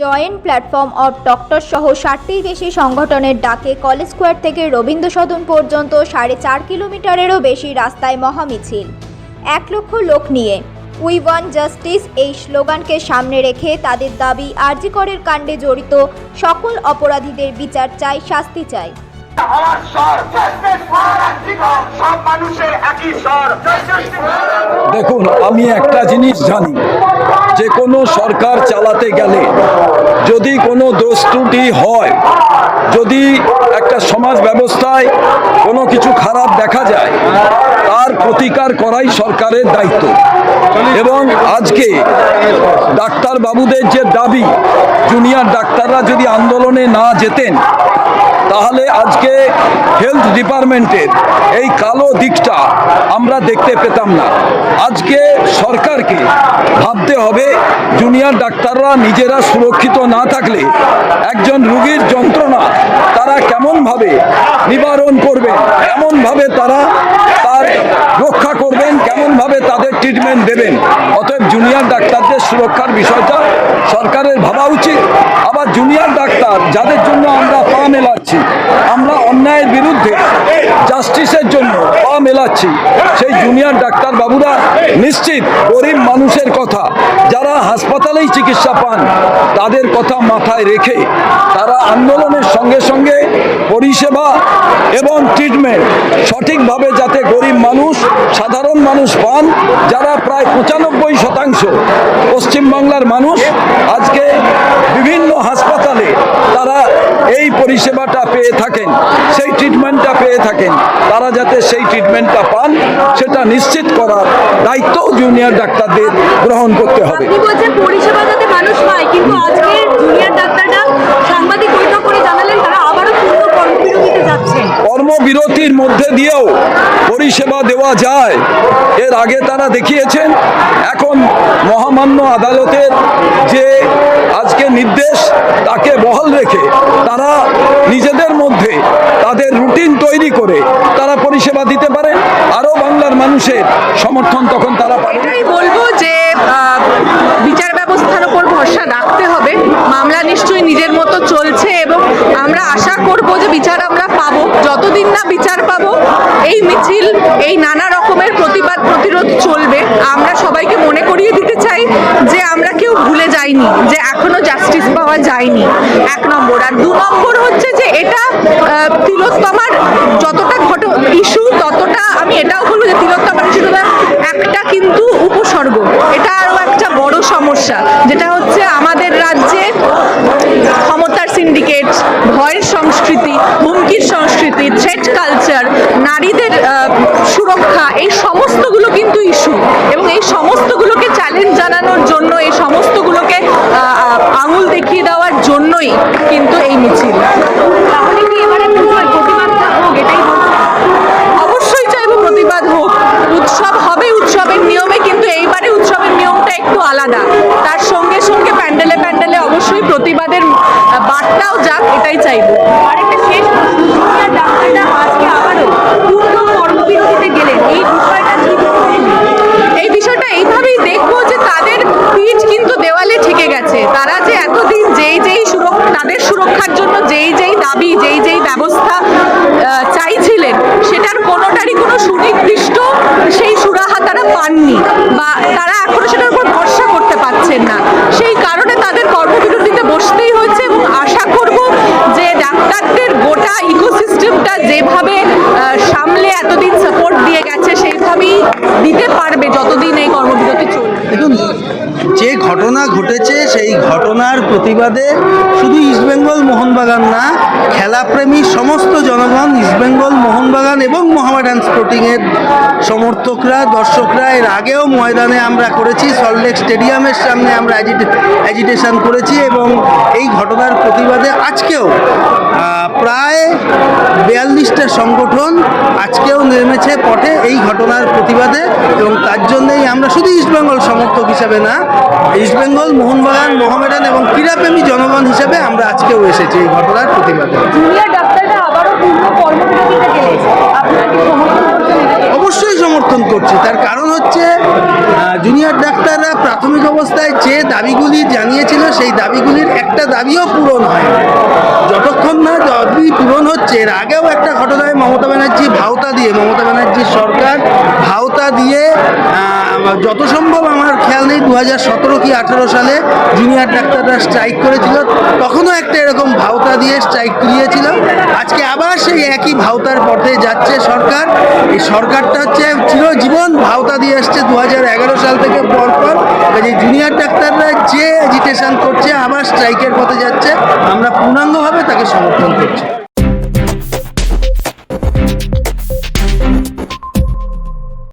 Joint platform of doctor সহ ষাটটির বেশি সংগঠনের ডাকে কলেজ স্কোয়ার থেকে রবীন্দ্র সদন পর্যন্ত সাড়ে চার কিলোমিটারেরও বেশি রাস্তায় মহামিছিল। এক লক্ষ লোক নিয়ে। উই ওয়ান জাস্টিস এই স্লোগানকে সামনে রেখে তাদের দাবি আরজিকরের কাণ্ডে জড়িত সকল অপরাধীদের বিচার চাই শাস্তি চাই। দেখুন আমি একটা জিনিস জানি। যে কোনো সরকার চালাতে গেলে, যদি কোনো দোষ ত্রুটি হয়, যদি একটা সমাজ ব্যবস্থায় কোনো কিছু খারাপ দেখা যায়, তার প্রতিকার করাই সরকারের দায়িত্ব। এবং আজকে ডাক্তার বাবুদের যে দাবি, জুনিয়র ডাক্তাররা যদি আন্দোলনে না যেতেন তাহলে আজকে হেলথ ডিপার্টমেন্টের এই কালো দিকটা আমরা দেখতে পেতাম না। আজকে সরকারকে ভাবতে হবে জুনিয়র ডাক্তাররা নিজেরা সুরক্ষিত না থাকলে একজন রুগীর যন্ত্রণা তারা কেমনভাবে নিবারণ করবেন, কেমনভাবে তারা তার রক্ষা করবেন, কেমনভাবে তাদের ট্রিটমেন্ট দেবেন? অতএব জুনিয়র ডাক্তারদের সুরক্ষার বিষয়টা সরকারের ভাবা উচিত। যাদের জন্য আমরা পা মেলাচ্ছি আমরা অন্যায়ের বিরুদ্ধে জাস্টিসের জন্য পা মেলাচ্ছি। সেই জুনিয়র ডাক্তার বাবুরা নিশ্চিত গরিব মানুষের কথা। যারা হাসপাতালেই চিকিৎসা পান, তাদের কথা মাথায় রেখে তারা আন্দোলনের সঙ্গে সঙ্গে পরিষেবা এবং ট্রিটমেন্ট সঠিকভাবে যাতে গরিব মানুষ, সাধারণ মানুষ পান, যারা প্রায় পঁচানব্বই শতাংশ পশ্চিমবাংলার মানুষ আজকে বিভিন্ন হাসপাতালে তারা এই পরিষেবাটা পেয়ে থাকেন, সেই ট্রিটমেন্টটা পেয়ে থাকেন। তারা যাতে সেই ট্রিটমেন্টটা পান সেটা নিশ্চিত করার দায়িত্ব জুনিয়র ডাক্তারদের গ্রহণ করতে হবে। পরিষেবা যাতে মানুষ পায় কিন্তু আজকে জুনিয়র ডাক্তাররা সাংবাদিক বৈঠক করে জানালেন তারা আবারও পূর্ণ কর্মবিরতিতে যাচ্ছেন। কর্মবিরতির মধ্যে দিয়েও পরিষেবা দেওয়া যায়। এর আগে তারা দেখিয়েছেন এখন মহামান্য আদালতের যে আজকে নির্দেশ তাকে বহাল রেখে তারা নিজেদের মধ্যে তাদের রুটিন তৈরি করে তারা পরিষেবা দিতে পারেন আরও বাংলার মানুষের সমর্থন তখন তারা এটাই বলব যে বিচার ব্যবস্থার উপর ভরসা রাখতে হবে। মামলা নিশ্চয়ই নিজের মতো চলছে এবং আমরা আশা করব যে বিচার আমরা পাবো। যতদিন না বিচার পাবো, এই মিছিল, এই নানা রকমের প্রতিবাদ প্রতিরোধ চলবে। আমরা সবাইকে মনে করিয়ে দিতে চাই যে আমরা কেউ ভুলে যাইনি, যে এখনও জাস্টিস পাওয়া যায়নি। এক নম্বর। আর দু নম্বর হচ্ছে যে এটা তিলোত্তমার যতটা ঘট ইস্যু ততটা আমি এটাও বলব যে তিলোত্তমার ইস্যুটা একটা কিন্তু উপসর্গ এটা আরও একটা বড় সমস্যা যেটা হচ্ছে আমাদের রাজ্যে চাইব। শেষ দেওয়ালে ঠেকে গেছে। তারা যে এতদিন যেই যেই তাদের সুরক্ষার জন্য যেই যেই দাবি, যেই যেই ব্যবস্থা চাইছিলেন, সেটার কোনোটারই কোনো সুনির্দিষ্ট সেই সুরাহা তারা পাননি। বা তারা এখনও সেটার উপর ভরসা করতে পারছেন না সেই কারণে তাদের কর্মবিরতিতে বসতেই হচ্ছে এবং আশা করব যে ডাক্তারদের গোটা ইকোসিস্টেমটা যেভাবে আহ, সামলে এতদিন সাপোর্ট দিয়ে গেছে সেইভাবেই দিতে পারবে যতদিন এই কর্মবিরতি চলবে দেখুন যে ঘটনা ঘটেছে, সেই ঘটনার প্রতিবাদে শুধু ইস্টবেঙ্গল মোহনবাগান না, খেলাপ্রেমী সমস্ত জনগণ ইস্টবেঙ্গল মোহনবাগান এবং মোহামেডান স্পোর্টিংয়ের সমর্থকরা, দর্শকরা, এর আগেও ময়দানে আমরা করেছি সল্টলেক স্টেডিয়ামের সামনে আমরা অ্যাজিটেশন করেছি এবং এই ঘটনার প্রতিবাদে আজকেও প্রায় প্রায় বিয়াল্লিশটা সংগঠন আজকেও নেমেছে পটে এই ঘটনার প্রতিবাদে এবং তার জন্যই আমরা শুধু ইস্টবেঙ্গল সমর্থক হিসাবে না ইস্টবেঙ্গল মোহনবাগান, মোহামেডান এবং ক্রীড়াপ্রেমী জনগণ হিসাবে আমরা আজকেও এসেছি এই ঘটনার প্রতিবাদে জুনিয়র ডাক্তাররা আবারও পূর্ণ কর্মবিরতিতে গেলেন আপনারা কি সমর্থন করছেন এটাকে? অবশ্যই সমর্থন করছি। তার কারণ হচ্ছে জুনিয়র ডাক্তাররা প্রাথমিক অবস্থায় যে দাবিগুলি জানিয়েছিল, সেই দাবিগুলির একটা দাবিও পূরণ হয় যতক্ষণ না দাবি পূরণ হচ্ছে, এর আগেও একটা ঘটনায় মমতা ব্যানার্জি ভাওতা দিয়ে, মমতা ব্যানার্জির সরকার ভাওতা দিয়ে যত সম্ভব আমার খেয়াল নেই দু সতেরো কি আঠেরো সালে জুনিয়র ডাক্তাররা স্ট্রাইক করেছিল, তখনও একটা এরকম ভাওতা দিয়ে স্ট্রাইক সেই একই ভাওতার পথে যাচ্ছে সরকার। এই সরকারটা হচ্ছে চিরজীবন ভাওতা দিয়ে আসছে দু হাজার এগারো সাল থেকে পরপর। কাজে জুনিয়র ডাক্তাররা যে